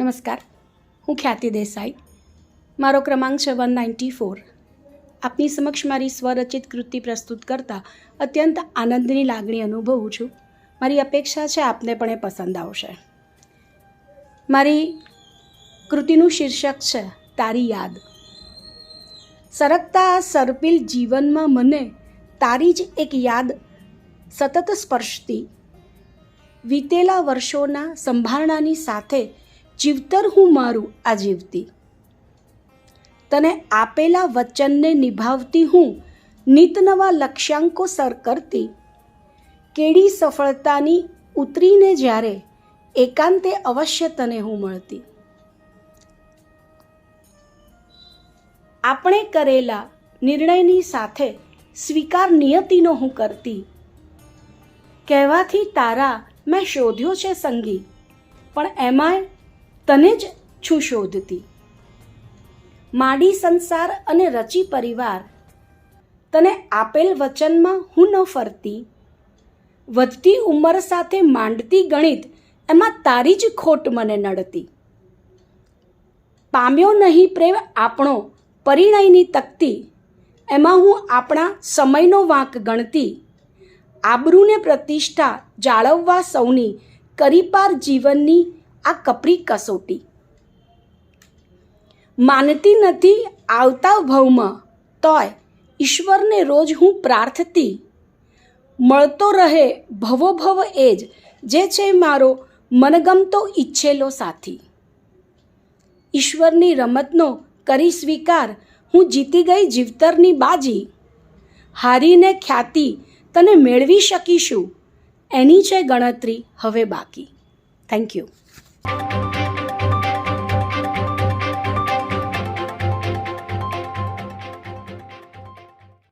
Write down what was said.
નમસ્કાર, હું ખ્યાતિ દેસાઈ. મારો ક્રમાંક છે વન નાઇન્ટી ફોર. આપની સમક્ષ મારી સ્વરચિત કૃતિ પ્રસ્તુત કરતાં અત્યંત આનંદની લાગણી અનુભવું છું. મારી અપેક્ષા છે આપને પણ એ પસંદ આવશે. મારી કૃતિનું શીર્ષક છે, તારી યાદ. સરકતા સરપીલ જીવનમાં મને તારી જ એક યાદ સતત સ્પર્શતી. વીતેલા વર્ષોના સંભાળણાની સાથે જીવતર હું મારું આ જીવતી. તને આપેલા વચનને નિભાવતી હું નિત નવા લક્ષ્યાંકો સર કરતી. કેડી સફળતાની ઉતરીને જ્યારે એકાંતે અવશ્ય તને હું મળતી. આપણે કરેલા નિર્ણયની સાથે સ્વીકાર નિયતિનો હું કરતી. કહેવાથી તારા મેં શોધ્યો છે સંગી, પણ એમાંય તને જ છું શોધતી. માડી સંસાર અને રચી પરિવાર, તને આપેલ વચનમાં હું ન ફરતી. વધતી ઉંમર સાથે માંડતી ગણિત, એમાં તારી જ ખોટ મને નડતી. પામ્યો નહીં પ્રેમ આપણો, પરિણયની તકતી, એમાં હું આપણા સમયનો વાંક ગણતી. આબરૂને પ્રતિષ્ઠા જાળવવા સૌની, કરીપાર જીવનની આ કપરી કસોટી. માનતી નથી આવતા ભવમાં તોય ઈશ્વરને રોજ હું પ્રાર્થતી. મળતો રહે ભવો ભવ એ જ, જે છે મારો મનગમતો ઈચ્છેલો સાથી. ઈશ્વરની રમતનો કરી સ્વીકાર, હું જીતી ગઈ જીવતરની બાજી. હારીને ખ્યાતિ તને મેળવી શકીશું, એની છે ગણતરી હવે બાકી. Thank you you